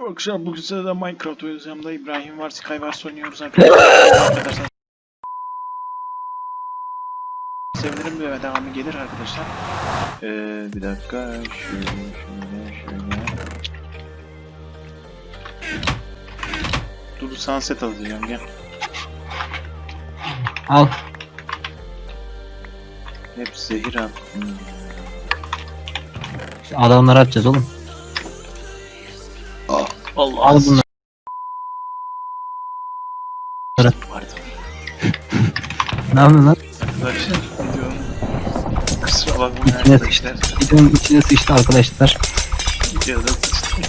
Arkadaşlar bugün sırada Minecraft oynuyoruz. Yanımda İbrahim var, Skywars oynuyoruz arkadaşlar. arkadaşlar. Sevinirim ve devamı gelir arkadaşlar. Ee, bir dakika. Şöyle, şöyle, şöyle. Dur sunset alacağım gel. Al. Hep zehir attım. Adamları atacağız oğlum. Allah Al. Pardon. Ne yapıyorsun lan? Arkadaşlar video. Kusura bakmayın İçine arkadaşlar. Videonun içine sıçtı arkadaşlar. Videoda sıçtım.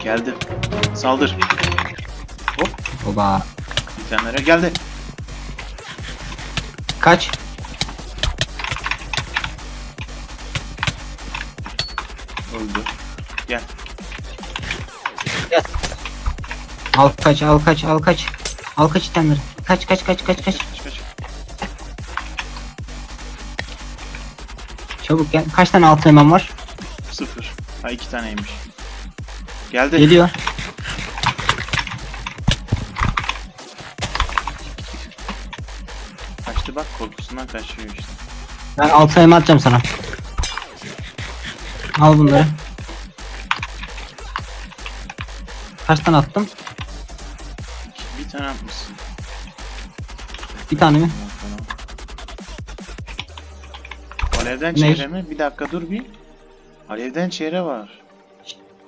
Geldi. Saldır. Oba. Bitenlere geldi. Kaç? Öldü. Gel. Al kaç al kaç al kaç. Al kaç itemleri. Kaç kaç kaç kaç kaç. Kaç kaç. Çabuk gel. Kaç tane altın hemen var? Sıfır. Ha iki taneymiş. Geldi. Geliyor. Bak korkusundan kaçıyor işte. Ben altın elma atacağım sana. Al bunları. Kaç tane attım? Bir tane atmışsın. Bir tane mi? Alevden Ne? çehre mi? Bir dakika dur bir. Alevden çehre var.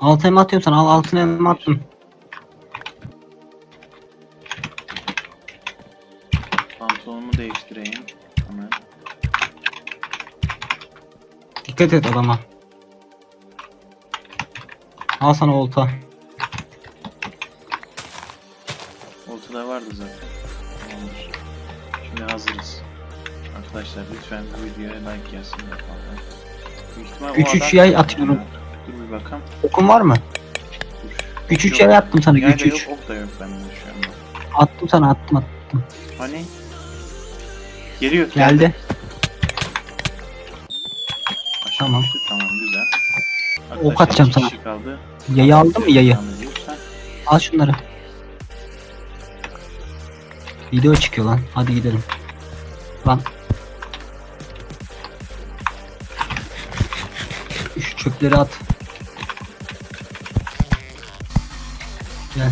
Altın elma atıyorum sana. Al altın elma attım. Pantolonumu değiştireyim. Hemen. Dikkat et adama. Al sana olta. Ortada vardı zaten. Tamamdır. Şimdi hazırız. Arkadaşlar lütfen bu videoya like gelsin de falan. Büyük ihtimal o Üç üç adam- yay atıyorum. Dur bir bakalım. Okun var mı? Güç üç Yok. yay attım sana. Güç da yok, üç. ok da yok bende şu anda. Attım sana attım attım. Hani? Geliyor. Geldi. Aşağı Tamam. düştü, Tamam güzel. Arkadaşlar, atacağım iki sana. kişi kaldı. Yayı aldın mı yayı? Devam Al şunları. Video çıkıyor lan. Hadi gidelim. Lan. Şu çöpleri at. Gel.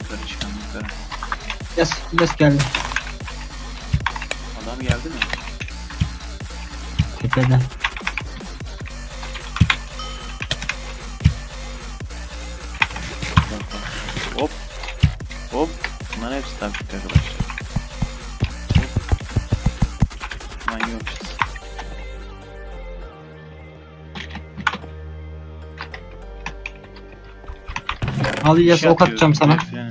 Yukarı çıkan yukarı. Yes, yes geldi. Adam geldi mi? Tepede. Bak bak. Hop. Hop. Bunların hepsi taktik arkadaşlar. İşte. Al yes ok atacağım sana. Yani.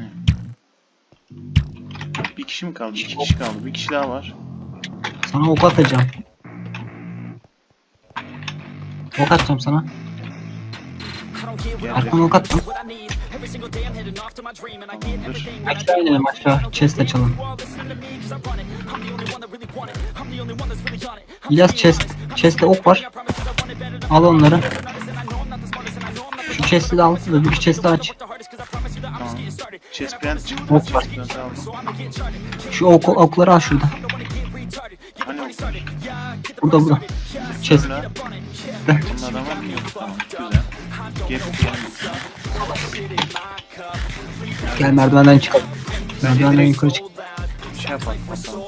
Bir kişi mi kaldı? İki kişi kaldı. Bir kişi daha var. Sana ok atacağım. Ok atacağım sana. Arkana ok attım. Aşağı inelim aşağı. Chest açalım. İlyas chest. Chest'te ok var. Al onları. Şu chest'i de al. Öbür chest'i aç. Chest çıktı. Ok var. Şu ok, okları al şurada. Hani oklar? Burada burada. Chest. Bunlar. Adamı mı yok? Tamam. Güzel. Gel. Merdivenden çıkalım. Merdivenden yukarı çık. Şey yapalım. Bakalım.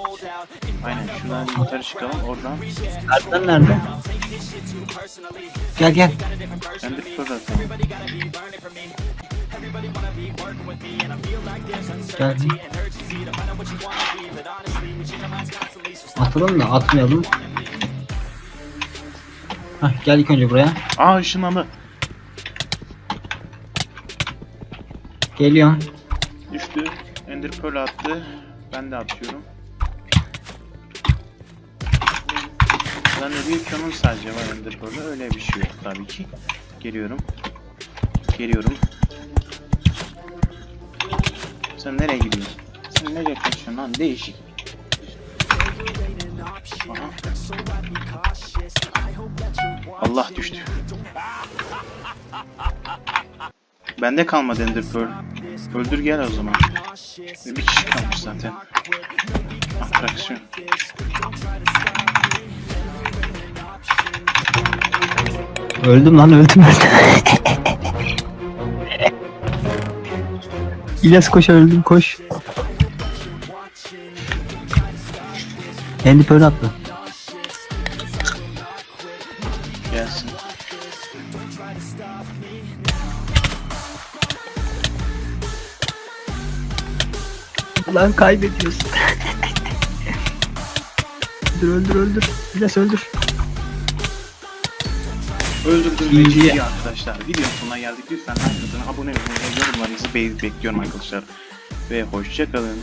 Aynen. Şuradan yukarı çıkalım. Oradan. Merdiven nerede? Gel gel. Ben de bir tur atalım. Gel. Atalım da atmayalım. Hah, gel ilk önce buraya. Aa ışınlandı. Geliyorum. Düştü. Ender Pearl attı. Ben de atıyorum. Zannediyor ki sadece var Ender Pearl'ü. Öyle bir şey yok tabii ki. Geliyorum. Geliyorum. Sen nereye gidiyorsun? Sen nereye kaçıyorsun lan? Değişik. Allah düştü. Bende kalmadı Ender Pearl. Öldür gel o zaman. Bir kişi kalmış zaten. Atraksiyon. Öldüm lan öldüm öldüm. İlyas koş öldüm koş. Böyle atla. Gelsin. Lan kaybediyorsun. öldür öldür öldür. İlyas öldür. Öldürdüm İyi. ve GG arkadaşlar. Videonun sonuna geldik. Lütfen like atın, abone olmayı ve yorumlarınızı be- bekliyorum arkadaşlar. Ve hoşçakalın.